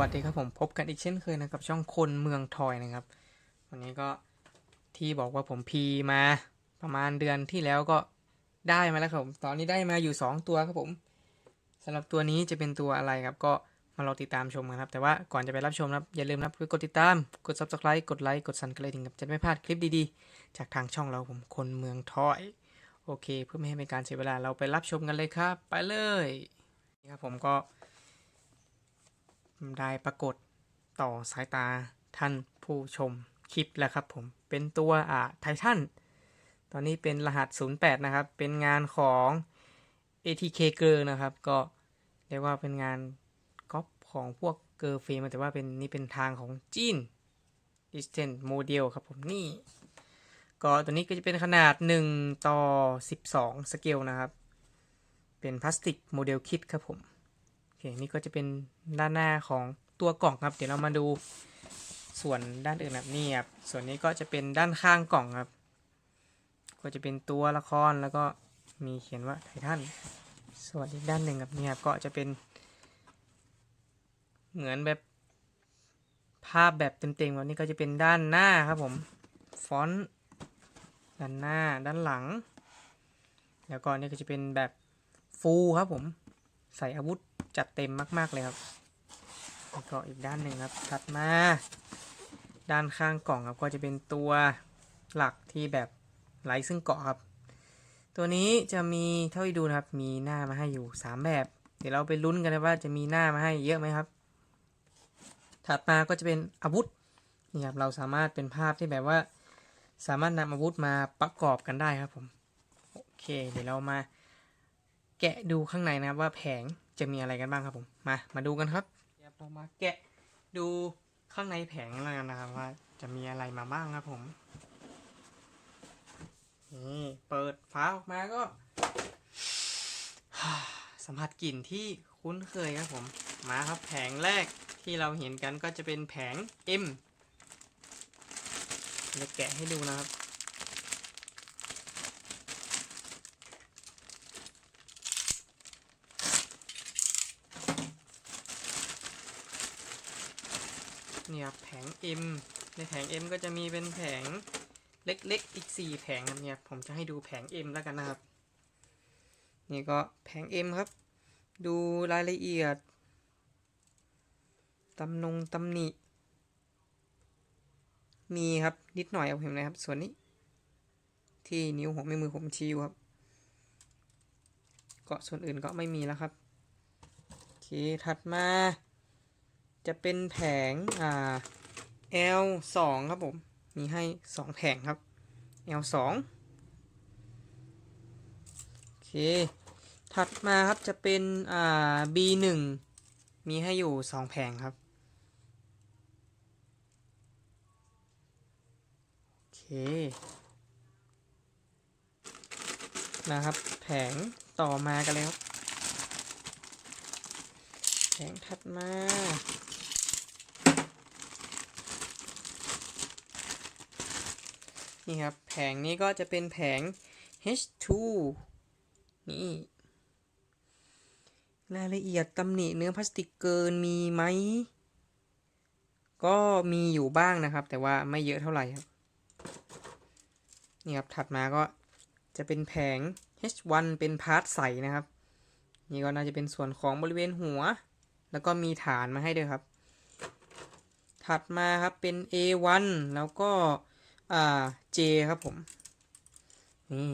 วัสดีครับผมพบกันอีกเช่นเคยนะครับช่องคนเมืองทอยนะครับ วันนี้ก็ที่บอกว่าผมพีมาประมาณเดือนที่แล้วก็ได้มาแล้วครับผมตอนนี้ได้มาอยู่ 2 ตัวครับผมสำหรับตัวนี้จะเป็นตัวอะไรครับก็มารอติดตามชมกันครับ แต่ว่าก่อนจะไปรับชมนะครับอย่าลืมนะครับกดติดตามกด subscribe กดไลค์กดสั่นกระดิ่งครับจะไม่พลาดคลิปดีๆ จากทางช่องเราผมคนเมืองทอย โอเค เพื่อไม่ให้เป็นการเสียเวลาเราไปรับชมกันเลยครับ ไปเลยนี่ครับผมก็ ได้ปรากฏต่อสายตาท่านผู้ชมคลิปแล้วครับผม เป็นตัวอ่าไททันตอนนี้เป็นรหัส 08 นะครับ เป็นงานของ ATK เกอร์นะครับ ก็เรียกว่าเป็นงานก๊อปของพวกเกอร์เฟมแต่ว่าเป็นนี่เป็นทางของจีน Distant Model ครับผมนี่ ก็ตัวนี้ก็จะเป็นขนาด 1 ต่อ 12 สเกลนะครับ เป็นพลาสติกโมเดลคิดครับผม คนี่ก็จะเป็นด้านหน้าของตัวกล่องครับ เดี๋ยวเรามาดูส่วนด้านอื่นแบบนี้ครับ ส่วนนี้ก็จะเป็นด้านข้างกล่องครับ ก็จะเป็นตัวละครแล้วก็มีเขียนว่าไททัน ส่วนอีกด้านหนึ่งครับเนี่ยครับก็จะเป็น เหมือนแบบภาพแบบเต็มๆวันนี้ก็จะเป็นด้านหน้าครับผม ฟอนต์ด้านหน้าด้านหลัง แล้วก็นี่ก็จะเป็นแบบฟูลครับผม ใส่อาวุธ จัดเต็มมาก ๆ เลยครับแล้วก็อีกด้านหนึ่งครับ ถัดมา ด้านข้างกล่องครับก็จะเป็นตัวหลักที่แบบไร้ซึ่งเกาะครับ ตัวนี้จะมีเท่าที่ดูนะครับ มีหน้ามาให้อยู่ 3 แบบ เดี๋ยวเราไปลุ้นกันนะว่าจะมีหน้ามาให้เยอะไหมครับ ถัดมาก็จะเป็นอาวุธนี่ครับเราสามารถเป็นภาพที่แบบว่า สามารถนำอาวุธมาประกอบกันได้ครับผม โอเค เดี๋ยวเรามา แกะดูข้างในนะครับว่าแผงจะมีอะไรกันบ้างครับผม มา มาดูกันครับเดี๋ยวเรามาแกะดูข้างในแผงแล้วกันนะครับว่าจะมีอะไรมาบ้างครับผมนี่เปิดฝาออกมาก็สัมผัสกลิ่นที่คุ้นเคยครับผม มาครับแผงแรกที่เราเห็นกันก็จะเป็นแผง M จะแกะให้ดูนะครับ เนี่ยครับแผง M ในแผง M ก็จะมีเป็นแผงเล็กๆอีก 4 แผงครับเนี่ยผมจะให้ดูแผง M แล้วกันนะครับ นี่ก็แผง M ครับ ดูรายละเอียดตำนงตำหนิ มีครับนิดหน่อยเอาเห็นไหมครับ ส่วนนี้ ที่นิ้วหัวแม่มือผมชี้ครับก็ส่วนอื่นก็ไม่มีแล้วครับโอเคถัดมา จะเป็นแผงอ่า L 2 ครับผม มีให้ 2 แผงครับ L 2 โอเค ถัดมาครับจะเป็นอ่า B 1 มีให้อยู่ 2 แผงครับ โอเค นะครับแผงต่อมากันเลยครับแผงถัดมา นี่ครับ แผงนี้ก็จะเป็นแผง H2 นี่รายละเอียดตำหนิเนื้อพลาสติกเกินมีไหม ก็มีอยู่บ้างนะครับ แต่ว่าไม่เยอะเท่าไหร่ครับ นี่ครับ ถัดมาก็จะเป็นแผง H1 เป็นพาร์ทใสนะครับ นี่ก็น่าจะเป็นส่วนของบริเวณหัว แล้วก็มีฐานมาให้ด้วยครับ ถัดมาครับเป็น A1 แล้วก็ อ่า J ครับผม นี่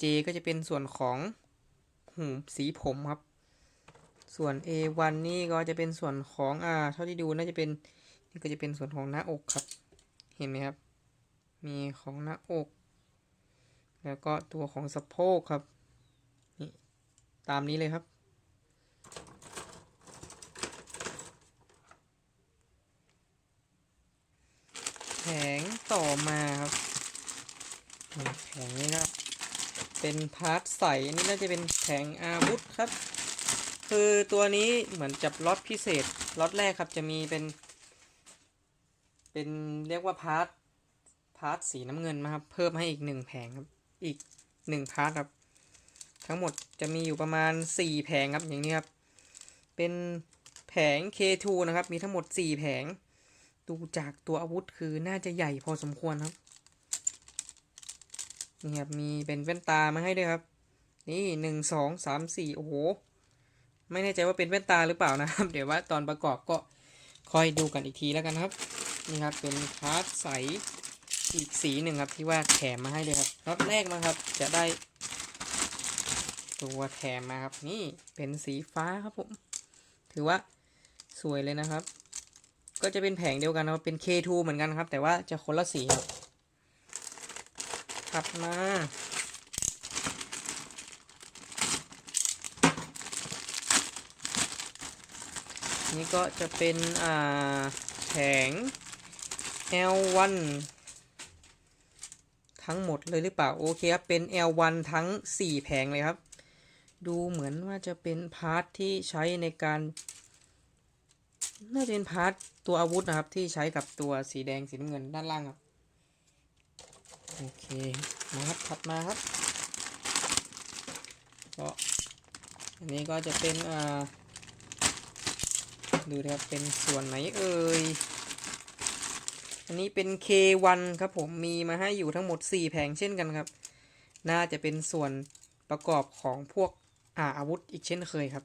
J ก็จะเป็นส่วนของหูสีผมครับ ส่วน A1 นี่ก็จะเป็นส่วนของอ่าเท่าที่ดูน่าจะเป็นนี่ก็จะเป็นส่วนของหน้าอกครับ เห็นไหมครับ มีของหน้าอก แล้วก็ตัวของสะโพกครับ นี่ตามนี้เลยครับ แผง ต่อมาครับแผงนี้ครับเป็นพาร์ทใสอันนี้น่าจะเป็นแผงอาวุธครับ คือตัวนี้เหมือนจับล็อตพิเศษล็อตแรกครับจะมีเป็น เป็นเรียกว่าพาร์ทพาร์ทสีน้ำเงินมาครับเพิ่มให้อีกหนึ่งแผงครับอีกหนึ่งพาร์ทครับ ทั้งหมดจะมีอยู่ประมาณสี่แผงครับอย่างนี้ครับเป็นแผผง K2 นะครับ มีทั้งหมด4แผง ดูจากตัวอาวุธคือน่าจะใหญ่พอสมควรครับ นี่ครับ มีเป็นแว่นตามาให้ด้วยครับ นี่หนึ่งสองสามสี่โอ้โห ไม่แน่ใจว่าเป็นแว่นตาหรือเปล่านะครับ เดี๋ยวว่าตอนประกอบก็คอยดูกันอีกทีแล้วกันครับ นี่ครับ เป็นพาร์ทใสอีกสีหนึ่งครับที่ว่าแถมมาให้เลยครับรอบแรกนะครับ จะได้ ตัวแถมมาครับ นี่เป็นสีฟ้าครับผม ถือว่าสวยเลยนะครับ ก็จะเป็นแผงเดียวกันนะครับเป็น K2 เหมือนกันครับ แต่ว่าจะคนละสีครับถัดมานี่ก็จะเป็นอ่าแผง L1 ทั้งหมดเลยหรือเปล่า โอเคครับ เป็น L1 ทั้ง 4 แผงเลยครับ ดูเหมือนว่าจะเป็นพาร์ทที่ใช้ในการ น่าจะเป็นพาร์ท ตัวอาวุธนะครับที่ใช้กับตัวสีแดงสีน้ำเงินด้านล่างครับโอเคนะครับถัดมาครับก็อันนี้ก็จะเป็นอ่าดูนะครับเป็นส่วนไหนเอ่ยอันนี้เป็น K1 ครับผมมีมาให้อยู่ทั้งหมด 4 แผงเช่นกันครับ น่าจะเป็นส่วนประกอบของพวกอาอาวุธอีกเช่นเคยครับ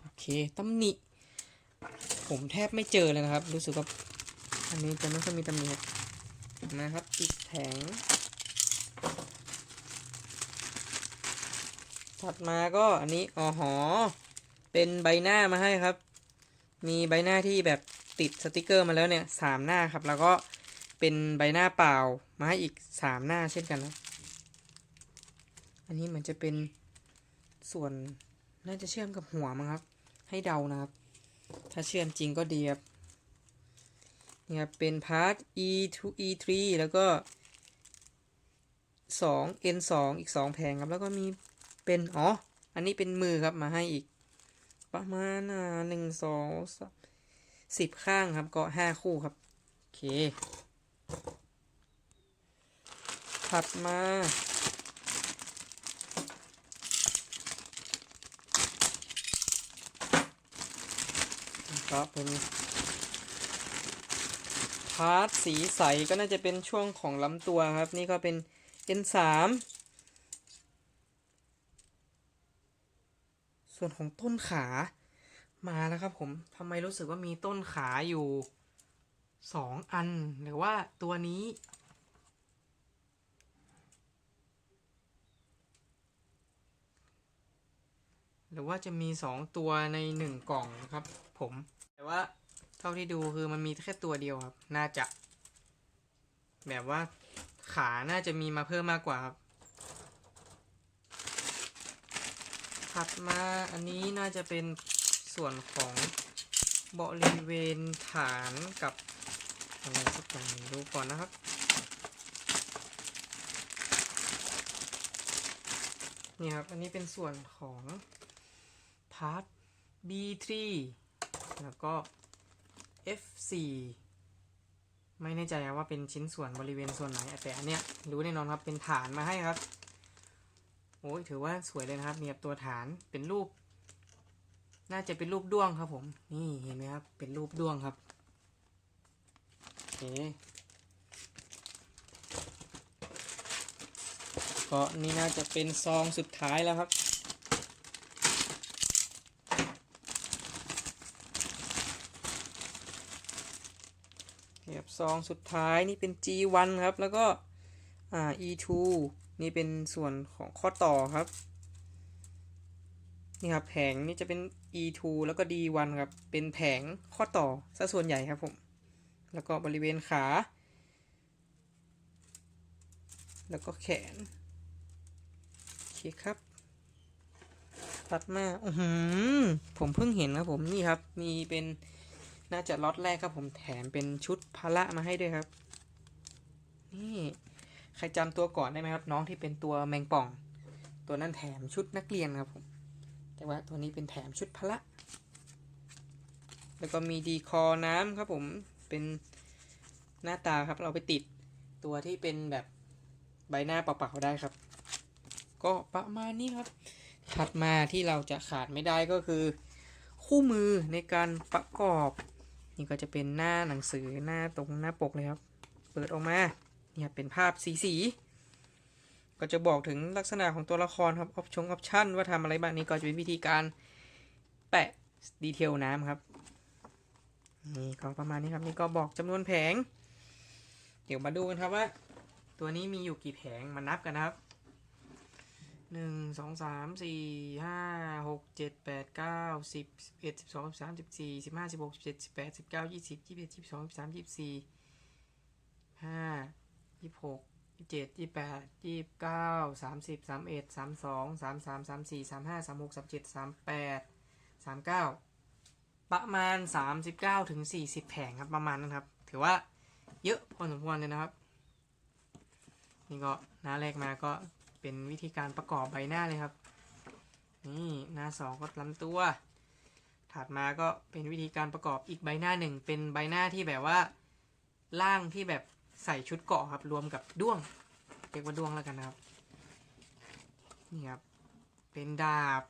โอเคตำหนิ ผมแทบไม่เจอเลยนะครับ รู้สึกว่าอันนี้จะไม่ค่อยมีตำหนินะครับอีกแผงถัดมาก็อันนี้อ๋อหอ เป็นใบหน้ามาให้ครับ มีใบหน้าที่แบบติดสติกเกอร์มาแล้วเนี่ยสามหน้าครับ แล้วก็เป็นใบหน้าเปล่ามาให้อีกสามหน้าเช่นกันนะอันนี้เหมือนจะเป็นส่วนน่าจะเชื่อมกับหัวมั้งครับ ให้เดานะครับ ถ้าเชื่อมจริงก็ดีครับนี่ครับเป็นพาร์ท e 2 e 3แล้วก็ 2 n 2อีก 2 แผงครับ แล้วก็มีเป็น อ๋อ อันนี้เป็นมือครับมาให้อีก ประมาณหนึ่งสองสิบข้างครับ ก็ห้าคู่ครับ โอเค ถัดมา ก็เป็นพาร์ทสีใสก็น่าจะเป็นช่วงของลำตัวครับ นี่ก็เป็น N3 ส่วนของต้นขามาแล้วครับผมทำไมรู้สึกว่ามีต้นขาอยู่สองอัน หรือว่าตัวนี้หรือว่าจะมีสองตัวในหนึ่งกล่องนะครับผม แต่ว่าเท่าที่ดูคือมันมีแค่ตัวเดียวครับ น่าจะ แบบว่าขาน่าจะมีมาเพิ่มมากกว่าครับ ถัดมาอันนี้น่าจะเป็นส่วนของบริเวณฐานกับอะไรสักอย่างดูก่อนนะครับ นี่ครับ อันนี้เป็นส่วนของพาร์ท B3 แล้วก็ F4 ไม่แน่ใจว่าเป็นชิ้นส่วนบริเวณส่วนไหน แต่อันเนี้ยรู้แน่นอนครับเป็นฐานมาให้ครับโอ้ยถือว่าสวยเลยนะครับมีแบตัวฐานเป็นรูป น่าจะเป็นรูปด้วงครับผม นี่เห็นไหมครับ เป็นรูปด้วงครับโอเคก็นี่น่าจะเป็นซองสุดท้ายแล้วครับ เก็บซองสุดท้ายนี่เป็น G1 ครับ แล้วก็อ่า E2 นี่เป็นส่วนของข้อต่อครับ นี่ครับแผงนี่จะเป็น E2 แล้วก็ D1 ครับ เป็นแผงข้อต่อซะส่วนใหญ่ครับผม แล้วก็บริเวณขา แล้วก็แขน โอเคครับ ตัดมาอือหือผมเพิ่งเห็นครับผม นี่ครับ มีเป็น น่าจะล็อตแรกครับผมแถมเป็นชุดพละมาให้ด้วยครับ นี่ใครจำตัวก่อนได้ไหมครับ น้องที่เป็นตัวแมงป่อง ตัวนั้นแถมชุดนักเรียนครับผมแต่ว่าตัวนี้เป็นแถมชุดพละ แล้วก็มีดีคอน้ำครับผมเป็นหน้าตาครับเราไปติดตัวที่เป็นแบบใบหน้าเปล่าๆได้ครับ ก็ประมาณนี้ครับ ถัดมาที่เราจะขาดไม่ได้ก็คือ คู่มือในการประกอบ นี่ก็จะเป็นหน้าหนังสือหน้าตรงหน้าปกเลยครับ เปิดออกมาเนี่ยเป็นภาพสีสีๆก็จะบอกถึงลักษณะของตัวละครครับออปชงออปชั่นว่าทำอะไรบ้างนี่ก็จะเป็นวิธีการแปะดีเทลน้ำครับนี่ก็ประมาณนี้ครับนี่ก็บอกจำนวนแผง เดี๋ยวมาดูกันครับว่า ตัวนี้มีอยู่กี่แผงมานับกันครับ หนึ่งสองสามสี่ห้าหกเจ็ดแปดเก้าสิบสิบเอ็ดสิบสองสิบสามสิบสี่สิบห้าสิบหกสิบเจ็ดสิบแปดสิบเก้ายี่สิบยี่สิบเอ็ดยี่สิบสองยี่สิบสามยี่สิบสี่ห้ายี่สิบหกยี่สิบเจ็ดยี่สิบแปดยี่สิบเก้าสามสิบสามเอ็ดสามสองสามสามสามสี่สามห้าสามหกสามเจ็ดสามแปดสามเก้าประมาณสามสิบเก้าถึงสี่สิบแผงครับประมาณนั้นครับ ถือว่าเยอะพอสมควรเลยนะครับ นี่ก็น้าแรกมาก็ เป็นวิธีการประกอบใบหน้าเลยครับ นี่หน้าสองก็ล้ำตัว ถัดมาก็เป็นวิธีการประกอบอีกใบหน้าหนึ่งเป็นใบหน้าที่แบบว่าร่างที่แบบใส่ชุดเกาะครับรวมกับด้วงเรียกว่าด้วงแล้วกันนะครับนี่ครับเป็นดาบ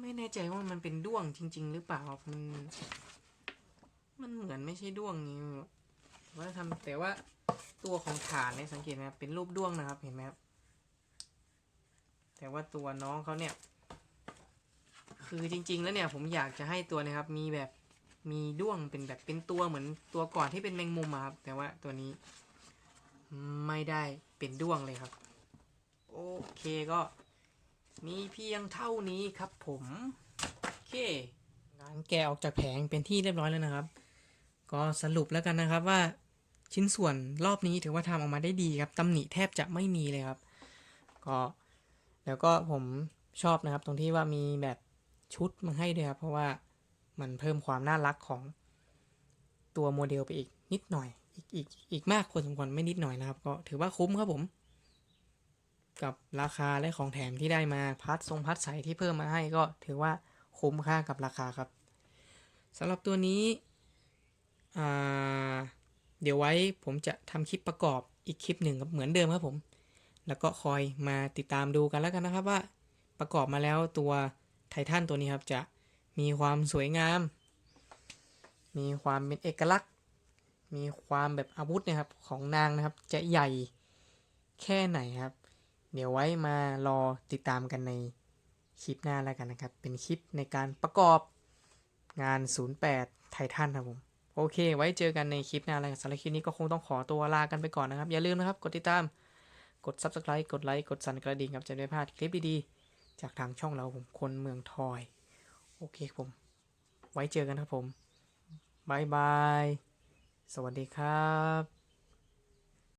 ไม่แน่ใจว่ามันเป็นด้วงจริง ๆ หรือเปล่ามันมันเหมือนไม่ใช่ด้วงนี้ ว่าทำแต่ว่าตัวของฐานเนี่ยสังเกตไหมครับเป็นรูปด้วงนะครับเห็นไหมครับแต่ว่าตัวน้องเขาเนี่ย คือจริง ๆ แล้วเนี่ยผมอยากจะให้ตัวเนะครับ มีแบบมีด้วงเป็นแบบเป็นตัวเหมือนตัวก่อนที่เป็นแมงมุมอะครับ แต่ว่าตัวนี้ไม่ได้เป็นด้วงเลยครับ โอเคก็มีเพียงเท่านี้ครับผมโอเคงานแกะออกจากแผงเป็นที่เรียบร้อยแล้วนะครับ ก็สรุปแล้วกันนะครับว่า ชิ้นส่วนรอบนี้ถือว่าทำออกมาได้ดีครับตำหนิแทบจะไม่มีเลยครับ ก็แล้วก็ผมชอบนะครับ ตรงที่ว่ามีแบบชุดมาให้ด้วยครับ เพราะว่ามันเพิ่มความน่ารักของตัวโมเดลไปอีกนิดหน่อย อีกอีกอีกมากควรสมควรไม่นิดหน่อยนะครับ ก็ถือว่าคุ้มครับผม กับราคาและของแถมที่ได้มาพัดทรงพัดใสที่เพิ่มมาให้ก็ถือว่าคุ้มค่ากับราคาครับสำหรับตัวนี้อ่า เดี๋ยวไว้ผมจะทำคลิปประกอบอีกคลิปหนึ่งกับเหมือนเดิมครับผม แล้วก็คอยมาติดตามดูกันแล้วกันนะครับว่าประกอบมาแล้วตัวไททันตัวนี้ครับจะมีความสวยงาม มีความเป็นเอกลักษณ์ มีความแบบอาวุธนะครับของนางนะครับจะใหญ่แค่ไหนครับ เดี๋ยวไว้มารอติดตามกันในคลิปหน้าแล้วกันนะครับ เป็นคลิปในการประกอบงาน 08 ไททันครับผม โอเค ไว้เจอกันในคลิปหน้าแล้วสำหรับคลิปนี้ก็คงต้องขอตัวลากันไปก่อนนะครับ อย่าลืมนะครับ กดติดตาม กด Subscribe กดไลค์ กดสั่นกระดิ่งครับจะได้ไม่พลาดคลิปดีๆ จากทางช่องเราผมคนเมืองทอย โอเคผม ไว้เจอกันครับผมบายบาย สวัสดีครับ